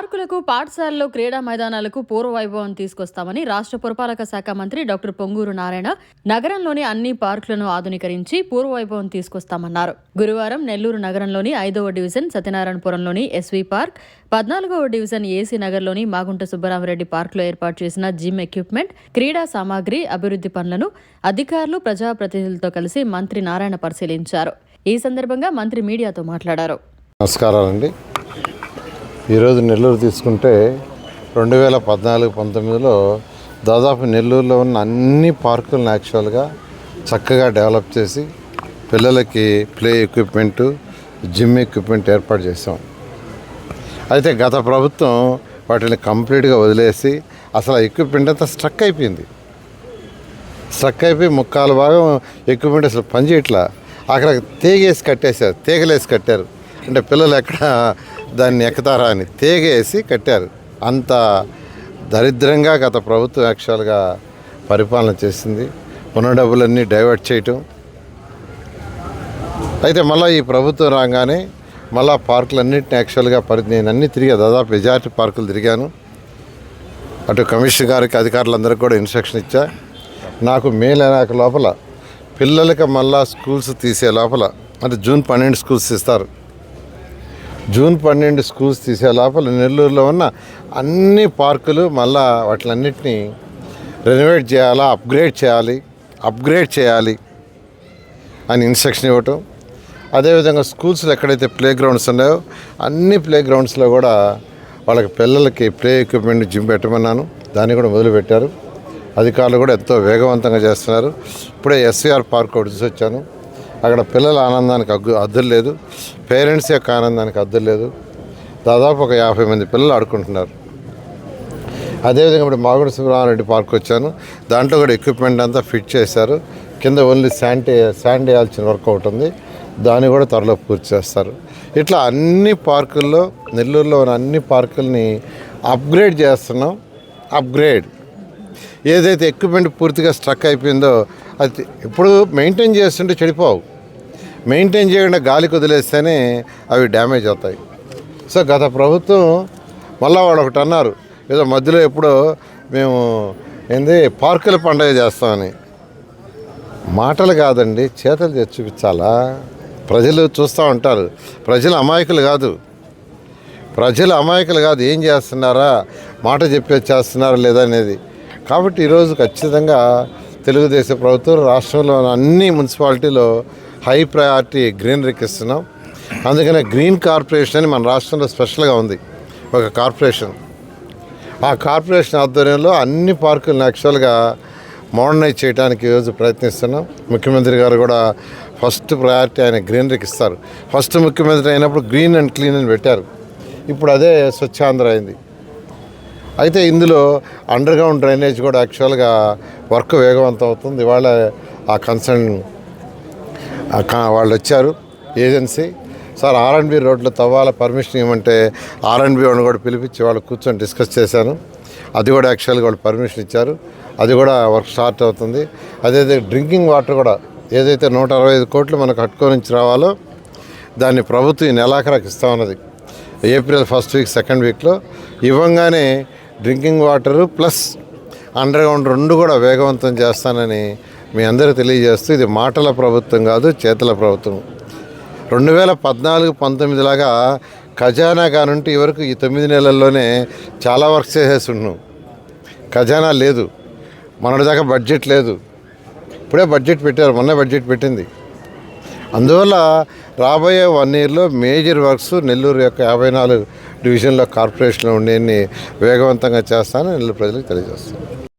పార్కులకు పాఠశాలలు క్రీడా మైదానాలకు పూర్వ వైభవం తీసుకొస్తామని రాష్ట్ర పురపాలక శాఖ మంత్రి డాక్టర్ పొంగూరు నారాయణ నగరంలోని అన్ని పార్కులను ఆధునీకరించి పూర్వ వైభవం తీసుకొస్తామన్నారు. గురువారం నెల్లూరు నగరంలోని ఐదవ డివిజన్ సత్యనారాయణపురంలోని ఎస్వీ పార్క్ పద్నాలుగవ డివిజన్ ఏసీ నగర్లోని మాగుంట సుబ్బరామరెడ్డి పార్కులో ఏర్పాటు చేసిన జిమ్ ఎక్విప్మెంట్ క్రీడా సామాగ్రి అభివృద్ధి పనులను అధికారులు ప్రజాప్రతినిధులతో కలిసి మంత్రి నారాయణ పరిశీలించారు. ఈ సందర్భంగా మంత్రి మీడియాతో మాట్లాడారు. నమస్కారాలండి. ఈరోజు నెల్లూరు తీసుకుంటే రెండు వేల పద్నాలుగు పంతొమ్మిదిలో దాదాపు నెల్లూరులో ఉన్న అన్ని పార్కులను యాక్చువల్గా చక్కగా డెవలప్ చేసి పిల్లలకి ప్లే ఎక్విప్మెంటు జిమ్ ఎక్విప్మెంట్ ఏర్పాటు చేసాం అయితే గత ప్రభుత్వం వాటిని కంప్లీట్గా వదిలేసి అసలు ఆ ఎక్విప్మెంట్ అంతా స్ట్రక్ అయిపోయింది. స్ట్రక్ అయిపోయి ముక్కాలు భాగం ఎక్విప్మెంట్ అసలు పనిచేయట్లా. అక్కడ తీగేసి కట్టేశారు తీగలేసి కట్టారు. అంటే పిల్లలు ఎక్కడ దాన్ని ఎక్కుతారా అని కట్టారు. అంత దరిద్రంగా గత ప్రభుత్వం యాక్చువల్గా పరిపాలన చేసింది. ఉన్న డబ్బులన్నీ డైవర్ట్ చేయటం. అయితే మళ్ళీ ఈ ప్రభుత్వం రాగానే మళ్ళీ పార్కులన్నింటిని యాక్చువల్గా పరి నేను అన్నీ తిరిగా దాదాపు మెజారిటీ పార్కులు తిరిగాను. అటు కమిషనర్ గారికి అధికారులందరికీ కూడా ఇన్స్ట్రక్షన్ ఇచ్చా. నాకు మే నెలకు లోపల పిల్లలకి మళ్ళా స్కూల్స్ తీసే లోపల అంటే జూన్ పన్నెండు స్కూల్స్ ఇస్తారు. జూన్ పన్నెండు స్కూల్స్ తీసే లోపల నెల్లూరులో ఉన్న అన్ని పార్కులు మళ్ళా వాటిలన్నిటినీ రెనోవేట్ చేయాలా అప్గ్రేడ్ చేయాలి అప్గ్రేడ్ చేయాలి అని ఇన్స్ట్రక్షన్ ఇవ్వటం. అదేవిధంగా స్కూల్స్లో ఎక్కడైతే ప్లే గ్రౌండ్స్ ఉన్నాయో అన్ని ప్లే గ్రౌండ్స్లో కూడా వాళ్ళకి పిల్లలకి ప్లే ఎక్విప్మెంట్ జిమ్ పెట్టమన్నాను. దాన్ని కూడా మొదలుపెట్టారు అధికారులు కూడా ఎంతో వేగవంతంగా చేస్తున్నారు. ఇప్పుడే ఎస్వీఆర్ పార్క్ ఒకటి చూసి వచ్చాను అక్కడ పిల్లల ఆనందానికి అగ్గు అద్దరు లేదు. పేరెంట్స్ యొక్క ఆనందానికి అద్దరు లేదు. దాదాపు ఒక యాభై మంది పిల్లలు ఆడుకుంటున్నారు. అదేవిధంగా ఇప్పుడు మాగుడు సుబ్రహ్మారెడ్డి పార్క్ వచ్చాను. దాంట్లో కూడా ఎక్విప్మెంట్ అంతా ఫిట్ చేశారు. కింద ఓన్లీ శాండ్ శాండ్ వేయాల్సిన వర్క్ ఒకటి ఉంది. దాన్ని కూడా త్వరలో పూర్తి చేస్తారు. ఇట్లా అన్ని పార్కుల్లో నెల్లూరులో ఉన్న అన్ని పార్కుల్ని అప్గ్రేడ్ చేస్తున్నాం. అప్గ్రేడ్ ఏదైతే ఎక్విప్మెంట్ పూర్తిగా స్ట్రక్ అయిపోయిందో అది ఇప్పుడు మెయింటైన్ చేస్తుంటే చెడిపోవు. మెయింటైన్ చేయకుండా గాలికి వదిలేస్తేనే అవి డ్యామేజ్ అవుతాయి. సో గత ప్రభుత్వం మళ్ళా వాళ్ళు ఒకటి అన్నారు ఏదో మధ్యలో ఎప్పుడో మేము ఏంది పార్కుల పండగ చేస్తామని. మాటలు కాదండి చేతలు తెచ్చి చూపించాలా? ప్రజలు చూస్తూ ఉంటారు. ప్రజలు అమాయకులు కాదు. ప్రజలు అమాయకులు కాదు ఏం చేస్తున్నారా? మాట చెప్పే చేస్తున్నారా లేదా అనేది. కాబట్టి ఈరోజు ఖచ్చితంగా తెలుగుదేశం ప్రభుత్వం రాష్ట్రంలో అన్ని మున్సిపాలిటీలో హై ప్రయారిటీ గ్రీనరీకి ఇస్తున్నాం. అందుకనే గ్రీన్ కార్పొరేషన్ అని మన రాష్ట్రంలో స్పెషల్గా ఉంది. ఒక కార్పొరేషన్. ఆ కార్పొరేషన్ ఆధ్వర్యంలో అన్ని పార్కులను యాక్చువల్గా మోడర్నైజ్ చేయడానికి ఈరోజు ప్రయత్నిస్తున్నాం. ముఖ్యమంత్రి గారు కూడా ఫస్ట్ ప్రయారిటీ ఆయన గ్రీనరీకి ఇస్తారు. ఫస్ట్ ముఖ్యమంత్రి అయినప్పుడు గ్రీన్ అండ్ క్లీన్ అని పెట్టారు. ఇప్పుడు అదే స్వచ్ఛాంధ్ర అయింది. అయితే ఇందులో అండర్గ్రౌండ్ డ్రైనేజ్ కూడా యాక్చువల్గా వర్క్ వేగవంతం అవుతుంది. ఇవాళ ఆ కన్సర్న్ వాళ్ళు వచ్చారు agency. Sir R and B రోడ్లో తవ్వాల పర్మిషన్ ఇవ్వమంటే ఆర్ అండ్ బి వాళ్ళని కూడా పిలిపించి వాళ్ళు కూర్చొని డిస్కస్ చేశాను. అది కూడా యాక్చువల్గా వాళ్ళు పర్మిషన్ ఇచ్చారు. అది కూడా వర్క్ స్టార్ట్ అవుతుంది. అదే డ్రింకింగ్ వాటర్ కూడా ఏదైతే నూట అరవై ఐదు కోట్లు మనకు కట్టుకొని నుంచి రావాలో దాన్ని ప్రభుత్వం ఈ నెలాఖరాకి ఇస్తా ఉన్నది ఏప్రిల్ ఫస్ట్ వీక్ సెకండ్ వీక్లో ఇవ్వంగానే drinking water plus underground రెండు కూడా వేగవంతం చేస్తానని మీ అందరూ తెలియజేస్తూ ఇది మాటల ప్రభుత్వం కాదు చేతల ప్రభుత్వం. రెండు వేల పద్నాలుగు పంతొమ్మిది లాగా ఖజానా కానుంటే ఇవరకు ఈ తొమ్మిది నెలల్లోనే చాలా వర్క్ చేసేసి ఉన్నాం ఖజానా లేదు. మన దాకా బడ్జెట్ లేదు. ఇప్పుడే బడ్జెట్ పెట్టారు మొన్న బడ్జెట్ పెట్టింది. అందువల్ల రాబోయే వన్ ఇయర్లో మేజర్ వర్క్స్ నెల్లూరు యొక్క యాభై నాలుగు డివిజన్లో కార్పొరేషన్లో ఉండేవి వేగవంతంగా చేస్తానని నెల్లూరు ప్రజలకు తెలియజేస్తాను